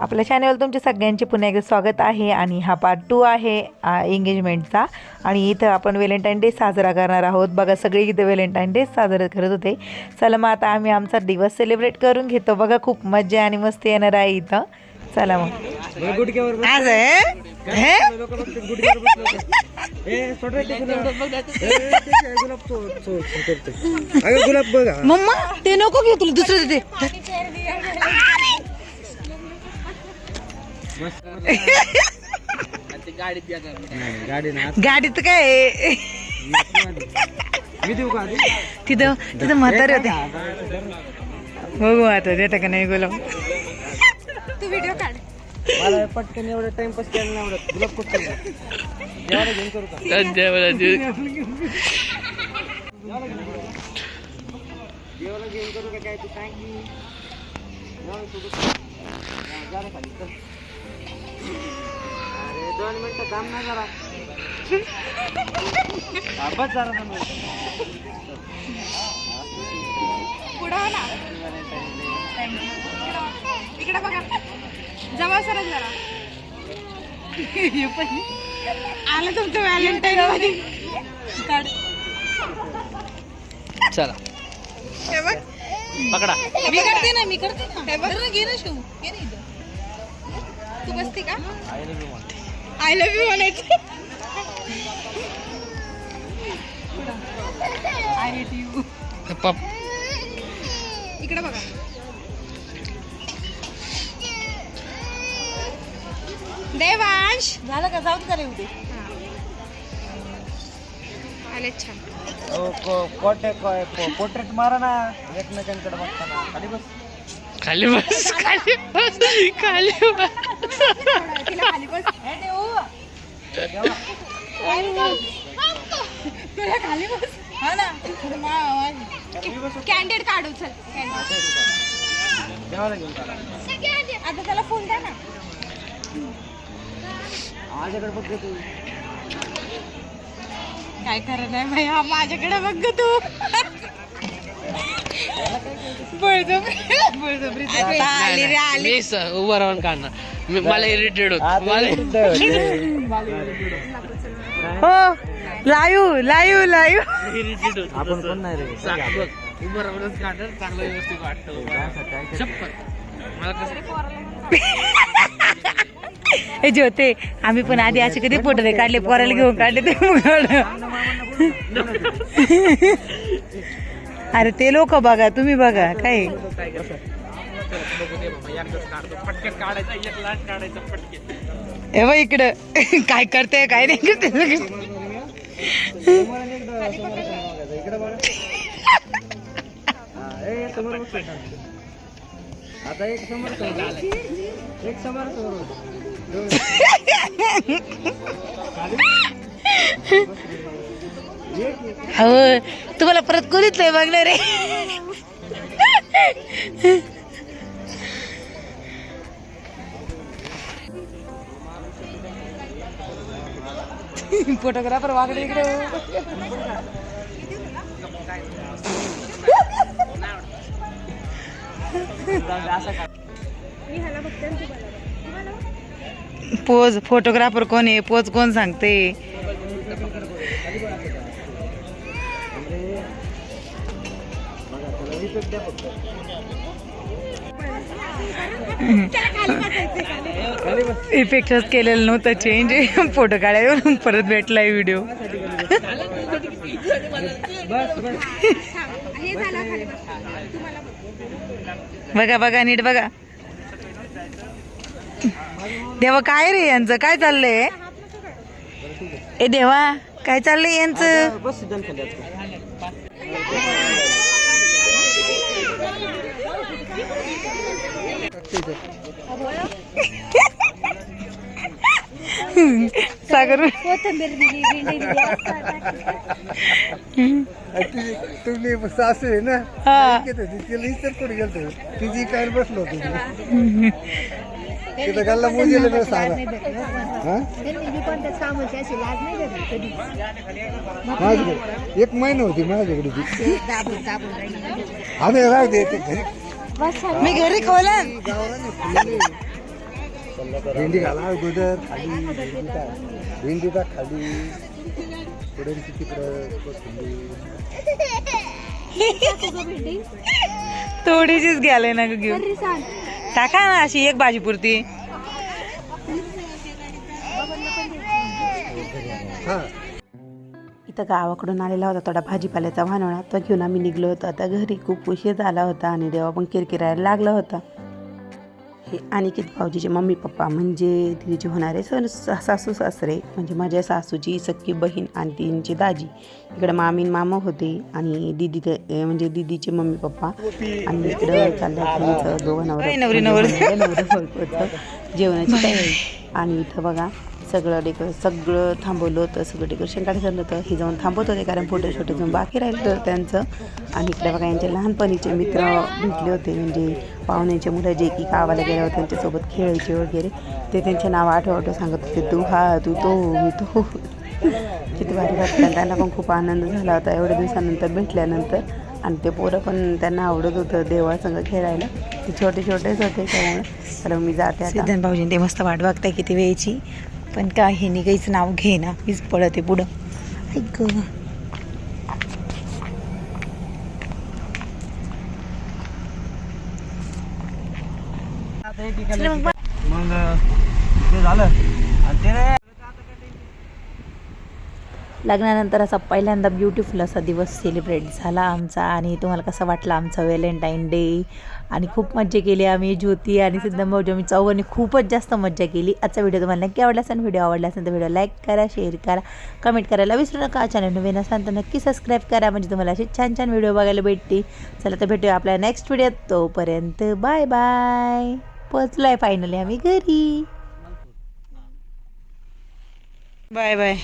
आपल्या चॅनलवर तुमच्या सगळ्यांचे पुन्हा एकदा स्वागत आहे आणि हा पार्ट टू आहे एंगेजमेंटचा आणि इथं आपण व्हॅलेंटाईन डे साजरा करणार आहोत. बघा सगळे इथं व्हॅलेंटाईन डे साजरा करत होते. चला मग आता आम्ही आमचा दिवस सेलिब्रेट करून घेतो. बघा खूप मजा आणि मस्ती येणार आहे इथं. चला मग. आज हे? गुलाब. बघ. मम्मा ते नको घेऊ तुला दुसरं दे नाही, गाडी ना गाडीत काय? आहे? मी देऊ का आधी? तिथं तिथं म्हातारे होते. बघू आता देता का नाही गुलाब मला पटकन एवढं टाइमपास केला नाही आवडत. गुलाब कुठं घेऊन करू का? देवाला घेऊन करू का काय तू सांग की. अरे दोन मिनिटं थांब ना जरा. हा, बस जरा दोन मिनिटं. इकडे बघा. जवळ सरच जरा. आलं तुमचं व्हॅलेंटाईन मध्ये. काढ. चला. हे बघ. पकडा. मी करते ना मी करते ना. हे बघ. घे ना शिव. घे ना इथं. तू बसते का? आय लव्ह यू म्हणायचं. आय हेट यू इकडे बघा. देवांश. झालं का? जाऊ दे उद्या आले छान. पोर्ट्रेट मारा ना. एकमेकांकडे बघताना. खाली बस. खाली बस खाली बस खाली बस तिला खाली बस हे देऊ तुला खाली बस हा ना कॅन्डेड काढू चल. आता त्याला फोन द्या ना. माझ्याकडे बघ तू. काय करत आहे भैया माझ्याकडे बघ तू. बळजबरी. बळजबरी आता आली रे आली. मी स- उभं राहून काढणार. मी मला इरिटेड होत. मला हो. लाईव्ह लाईव्ह लाईव्ह आपण कोण नाही रे? उभं राहूनच काढणार चांगलं व्यवस्थित वाटतं शपथ. मला कसं हे ज्योते आम्ही पण आधी असे कधी फोटो नाही काढले पोराला घेऊन काढले ते. अरे ते लोक बघा तुम्ही बघा काय? हे बघ इकडं. काय करते काय नाही करते आता एक समोर समोर एक समोर समोर हो तुम्हाला परत कोणीच नाही बघणार रे फोटोग्राफर वागडे इकडे. पोज फोटोग्राफर कोण आहे? पोज कोण सांगते? इफेक्टच केलेलं नव्हतं चेंज फोटो काढायला परत भेटलाय व्हिडिओ बघा बघा नीट बघा. देवा काय रे यांचं? काय चाललंय? ए देवा काय चाललंय यांचं बस सिद्धांत खाली आता. सागर. भेंडी दिली तुम्ही सासू आहे ना? हा. तिला इतर कोणी गेलतो. तिची काय बसलो होतो. तिथं गल्ला मोजेल सारा. हा? माझ्याकडे. एक महिना होती माझ्याकडे ती. आम्ही राहते मी घरी खोला गावाला नाही फुलले. भेंडी घाला अगोदर खाली. भेंडीचा भेंडीचा खाली. तिकडं थोडीशीच घ्याले ना ग घेऊन टाका ना अशी एक भाजी पुरती. हा. इथं गावाकडून आलेला होता थोडा भाजीपाल्याचा वानोळा तो घेऊन आम्ही निघलो होतो. आता घरी खूप उशीर झाला होता आणि देवा पण किरकिरायला लागला होता. हे अनिकेत भाऊजीचे मम्मी पप्पा म्हणजे तिचे होणारे सण सासू सासरे म्हणजे माझ्या सासूची सख्खी बहीण आणि तिची दाजी. इकडे मामी आणि मामा होते आणि दिदी म्हणजे दिदीचे मम्मी पप्पा आणि इकडं चाललं त्यांचं दोघं नवरा. नवरी नवरा. बायको होतं. जेवणाची तयारी. आणि इथं बघा सगळं डेक सगळं थांबवलं होतं सगळं डेकोरेशन काढायचं होतं. हे जाऊन थांबवत होते कारण फोटो शोटो जाऊन बाकी राहिलं होतं त्यांचं. आणि इकडे बघा यांचे लहानपणीचे मित्र भेटले होते. म्हणजे पाहुण्यांचे मुलं जे की गावाला गेले होते त्यांच्यासोबत खेळायचे वगैरे. ते त्यांचे नाव आठव आठव सांगत होते तू हा तू तो मी तो. किती भारी वाटतं त्यांना पण खूप आनंद झाला होता. एवढ्या दिवसानंतर भेटल्यानंतर. आणि ते पोरं पण त्यांना आवडत होतं देवासंग खेळायला. ते छोटे छोटेच होते त्यामुळे. तर मी जाते भाऊजींनी ते मस्त वाट बघताय किती वेळची. पण काय हे निघायचं नाव घे ना. मीच पळते पुढं. ऐक मग ते झालं. आणि ते लग्नानंतर असा पहिल्यांदा ब्युटिफुल असा दिवस सेलिब्रेट झाला आमचा आणि तुम्हाला कसं वाटलं आमचा व्हॅलेंटाईन डे आणि खूप मज्जा केली आम्ही ज्योती आणि सिद्धम भाऊजी आम्ही चौघांनी खूपच जास्त मज्जा केली. आजचा व्हिडिओ तुम्हाला नक्की आवडला असेल व्हिडिओ आवडला असेल तर व्हिडिओ लाईक करा शेअर करा कमेंट करायला विसरू नका. चॅनल नवीन असाल तर नक्की सबस्क्राईब करा. म्हणजे तुम्हाला असे छान छान व्हिडिओ बघायला भेटतील. चला तर भेटूया आपल्या नेक्स्ट व्हिडिओत तोपर्यंत बाय बाय पोचलोय फायनली आम्ही घरी. Bye bye